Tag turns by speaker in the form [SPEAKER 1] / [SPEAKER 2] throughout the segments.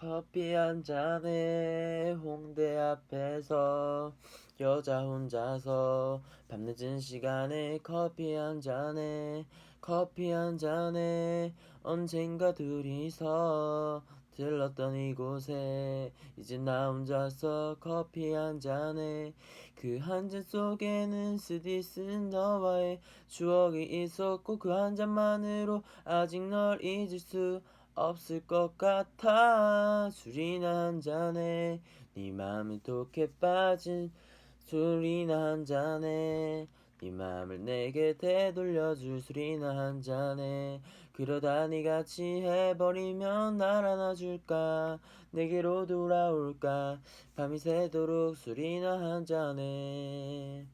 [SPEAKER 1] 커피 한 잔에 홍대 앞에서 여자 혼자서 밤늦은 시간에 커피 한 잔에 커피 한 잔에 언젠가 둘이서 들렀던 이곳에 이제 나 혼자서 커피 한 잔에 그 한 잔 속에는 쓰디 쓴 너와의 추억이 있었고 그 한 잔만으로 아직 널 잊을 수 없을 것 같아. 술이나 한 잔에 네 맘에 독해 빠진 술이나 한 잔에 네 맘을 내게 되돌려줄 술이나 한 잔에 그러다 네 같이 해버리면 날 안아줄까? 내게로 돌아올까? 밤이 새도록 술이나 한 잔에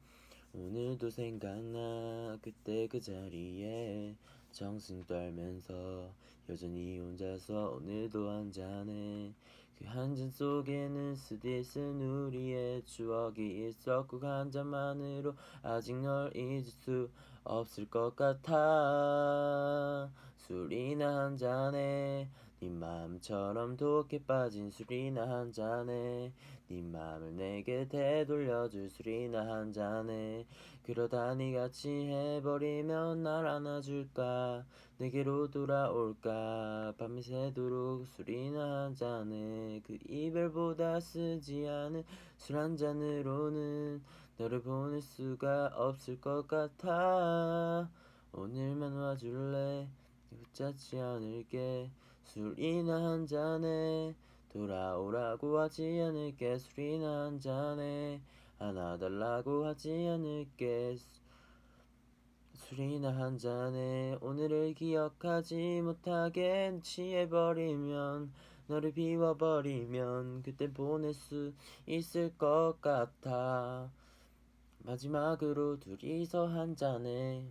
[SPEAKER 1] 오늘도 생각나. 그때 그 자리에 정승 떨면서 여전히 혼자서 오늘도 한 잔에 그한 잔 속에는 스디쓴 우리의 추억이 있었고 그한 잔만으로 아직 널 잊을 수 없을 것 같아. 술이나 한 잔에 네 마음처럼 독해 빠진 술이나 한 잔에 네 맘을 내게 되돌려줄 술이나 한 잔에 그러다 네 같이 해버리면 날 안아줄까? 내게로 돌아올까? 밤이 새도록 술이나 한 잔에 그 이별보다 쓰지 않은 술 한 잔으로는 너를 보낼 수가 없을 것 같아. 오늘만 와줄래? 붙잡지 않을게 술이나 한 잔에 돌아오라고 하지 않을게. 술이나 한 잔에 안아달라고 하지 않을게. 수- 술이나 한 잔에 오늘을 기억하지 못하게 취해버리면 너를 비워버리면 그때 보낼 수 있을 것 같아. 마지막으로 둘이서 한 잔에